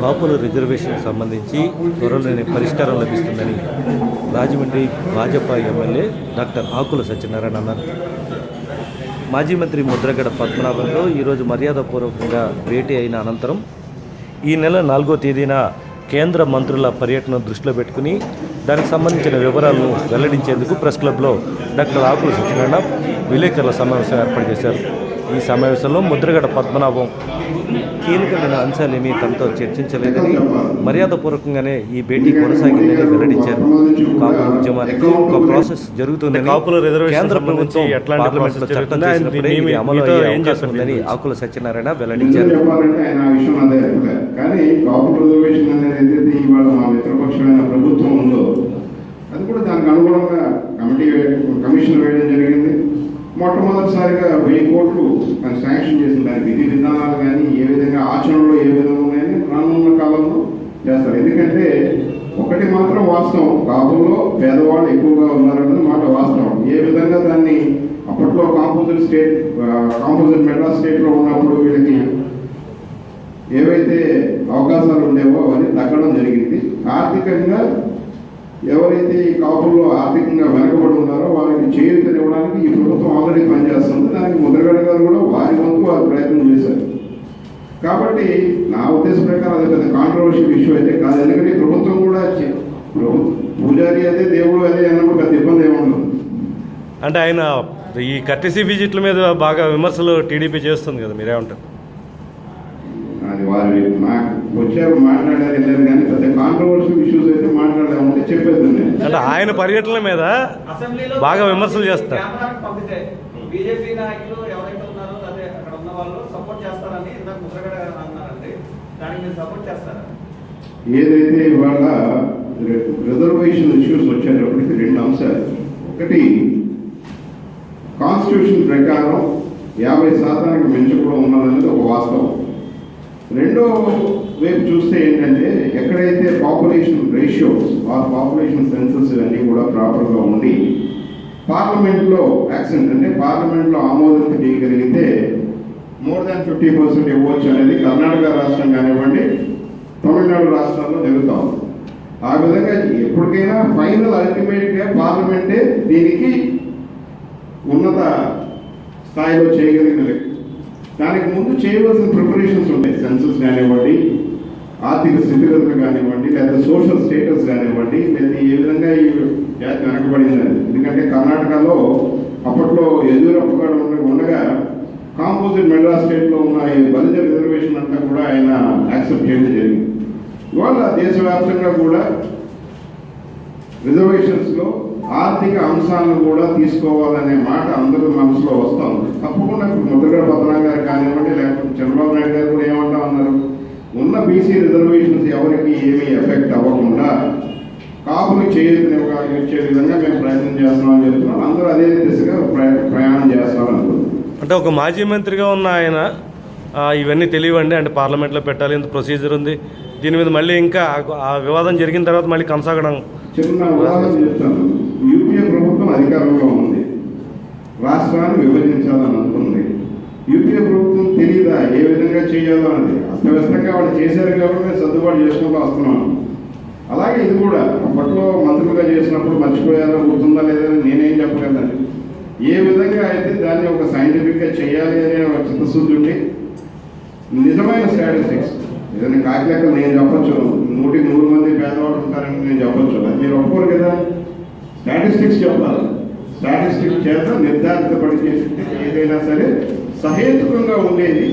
కాపుల రిజర్వేషన్ సంబంధించి త్వరలోనే పరిష్కారం లభిస్తుందని రాజమండ్రి భాజపా ఎమ్మెల్యే డాక్టర్ ఆకుల సత్యనారాయణ అన్నారు. మాజీ మంత్రి ముద్రగడ పద్మనాభంతో ఈరోజు మర్యాదపూర్వకంగా భేటీ అయిన అనంతరం ఈ నెల నాలుగో తేదీన కేంద్ర మంత్రుల పర్యటన దృష్టిలో పెట్టుకుని దానికి సంబంధించిన వివరాలను వెల్లడించేందుకు ప్రెస్ క్లబ్లో డాక్టర్ ఆకుల సత్యనారాయణ విలేకరుల సమావేశం ఏర్పాటు చేశారు. ఈ సమావేశంలో ముద్రగడ పద్మనాభం కీలకమైన అంశాలేమీ తనతో చర్చించలేదని మర్యాదపూర్వకంగానే ఈ భేటీ కొనసాగిందని వెల్లడించారు. కాపుల ఉద్యమానికి ఒక ప్రాసెస్ జరుగుతుందని కాపుల రిజర్వేషన్ కేంద్ర ప్రభుత్వం చట్టం జరుగుతుంది? చేసినప్పుడే అమలు అయ్యే ఏం అవకాశం ఉందని దీని ఆకుల సత్యనారాయణ వెల్లడించారు చెప్పాలంటే ఆయన ఆ విషయం అదే చెప్పారు కానీ కాపు రిజర్వేషన్ అనేది ఏదైతే ఇవాళ మా మిత్రపక్షమైన ప్రభుత్వం ఉందో అది కూడా దానికి అనుగుణంగా కమిటీ వేయడం కమిషన్ వేయడం జరిగింది మొట్టమొదటిసారిగా వెయ్యి కోట్లు దాన్ని శాంక్షన్ చేసిన దాని విధి విధానాలు కానీ ఏ విధంగా ఆచరణలో ఏ విధంగా ఉన్నాయని రానున్న కాలంలో చేస్తారు. ఎందుకంటే ఒకటి మాత్రం వాస్తవం కాపుల్లో పేదవాళ్ళు ఎక్కువగా ఉన్నారన్నది మాట వాస్తవం. ఏ విధంగా దాన్ని అప్పట్లో కాంపోజిట్ స్టేట్ కాంపోజిట్ మెడ్రాస్ స్టేట్లో ఉన్నప్పుడు వీళ్ళకి ఏవైతే అవకాశాలు ఉండేవో అవన్నీ తగ్గడం జరిగింది. ఆర్థికంగా ఎవరైతే ఈ కాపుల్లో ఆర్థికంగా వెనకబడి ఉన్నారో వారికి చేయూతనివ్వడానికి ఈ ప్రభుత్వం ఆల్రెడీ పనిచేస్తుంది. దానికి ముద్రగడ గారు కూడా వారి వంతు వారు ప్రయత్నం చేశారు. కాబట్టి నా ఉద్దేశం ప్రకారం అది పెద్ద కాంట్రవర్షియల్ ఇష్యూ అయితే కాదు. ఎందుకంటే ఈ ప్రభుత్వం కూడా పూజారి అదే దేవుడు అదే అన్నప్పుడు పెద్ద ఇబ్బంది ఏముండదు అంటే ఆయన ఈ కర్టీసీ విజిట్ల మీద బాగా విమర్శలు టీడీపీ చేస్తుంది కదా మీరేమంటారు? అది వారి నాకు వచ్చారు మాట్లాడారు వెళ్ళారు కానీ పెద్ద కాంట్రవర్షియల్ ఇష్యూస్ అయితే మాట్లాడాలంటే చెప్పేది నేను అంటే ఆయన పర్యటనల మీద అసెంబ్లీలో బాగా విమర్శలు చేస్తారు. కేంద్రానికి పంపితే బీజేపీ నాయకులు ఎవరైతే ఉన్నారో అదే అక్కడ ఉన్న వాళ్ళు సపోర్ట్ చేస్తారని ఇందాక ముద్రగడ గారు అన్నారండి. దానికి మీరు సపోర్ట్ చేస్తారా? ఏదైతే ఇవాళ రిజర్వేషన్ ఇష్యూస్ వచ్చేటప్పటికి రెండు అంశాలు. ఒకటి కాన్స్టిట్యూషన్ ప్రకారం యాభై శాతానికి మించి కూడా ఉన్నదనేది ఒక వాస్తవం. రెండో వైపు చూస్తే ఏంటంటే ఎక్కడైతే పాపులేషన్ రేషియోస్ ఆ పాపులేషన్ సెన్సస్ ఇవన్నీ కూడా ప్రాపర్గా ఉండి పార్లమెంట్లో యాక్సెంట్ అంటే పార్లమెంట్లో ఆమోదం చేయగలిగితే మోర్ దాన్ ఫిఫ్టీ పర్సెంట్ ఇవ్వచ్చు అనేది కర్ణాటక రాష్ట్రం కానివ్వండి తమిళనాడు రాష్ట్రాల్లో జరుగుతాం ఉంది. ఆ విధంగా ఎప్పటికైనా ఫైనల్ అల్టిమేట్గా పార్లమెంటే దీనికి ఉన్నత స్థాయిలో చేయగలిగిన వ్యక్తి. దానికి ముందు చేయవలసిన ప్రిపరేషన్స్ ఉంటాయి. సెన్సస్ కానివ్వండి ఆర్థిక స్థితిగతులు కానివ్వండి లేదా సోషల్ స్టేటస్ కానివ్వండి లేదా ఏ విధంగా ఈ జాతి వెనకబడిందని ఎందుకంటే కర్ణాటకలో అప్పట్లో యడ్యూరప్ప గారు ఉండగా కాంపోజిట్ మెడ్రాస్ స్టేట్లో ఉన్న ఈ బలిజ రిజర్వేషన్ అంతా కూడా ఆయన యాక్సెప్ట్ చేయడం జరిగింది. ఇవాళ దేశవ్యాప్తంగా కూడా రిజర్వేషన్స్లో ఆర్థిక అంశాలను కూడా తీసుకోవాలనే మాట అందరూ మనసులో వస్తా ఉంది తప్పకుండా ఇప్పుడు ముద్రగడ పద్మనాభ గారు కానివ్వండి లేకపోతే చంద్రబాబు నాయుడు గారు కూడా ఏమంటా ఉన్నారు? ఉన్న బీసీ రిజర్వేషన్స్ ఎవరికి ఏమీ ఎఫెక్ట్ అవ్వకుండా కాపులు చేయనివ్వగా ఇచ్చే విధంగా మేము ప్రయత్నం చేస్తున్నామని చెప్తున్నాం అందరూ అదే దిశగా ప్రయాణం చేస్తామని అంటే ఒక మాజీ మంత్రిగా ఉన్న ఆయన ఇవన్నీ తెలియవండి. అంటే పార్లమెంట్లో పెట్టాలి ఇంత ప్రొసీజర్ ఉంది. దీని మీద మళ్ళీ ఇంకా ఆ- వివాదం జరిగిన తర్వాత మళ్ళీ కొనసాగడం. చిన్న ఉదాహరణ చెప్తాను. యూపీఏ ప్రభుత్వం అధికారంలో ఉంది. రాష్ట్రాన్ని విభజించాలని అనుకుంది. యూపీఏ ప్రభుత్వం తెలియదా ఏ విధంగా చేయాలో అనేది? అస్తవ్యస్తంగా వాళ్ళు చేశారు కాబట్టి మేము సర్దుబాటు చేసుకుంటూ వస్తున్నాను అలాగే ఇది కూడా అప్పట్లో మంత్రులుగా చేసినప్పుడు మర్చిపోయారో గుర్తుందా లేదని నేనేం చెప్పలేదండి. ఏ విధంగా అయితే దాన్ని ఒక సైంటిఫిక్గా చేయాలి అనే ఒక చిత్తశుద్ధి నిజమైన స్టాటిస్టిక్స్ ఏదైనా కాకిలేక నేను చెప్పొచ్చు. నూటికి నూరు మంది పేదవాళ్ళు ఉంటారని నేను చెప్పొచ్చు. అది మీరు ఒప్పుకోరు కదా? స్టాటిస్టిక్స్ చెప్పాలి. స్టాటిస్టిక్స్ చేత నిర్ధారితపడి చేసి ఏదైనా సరే సహేతుకంగా ఉండేది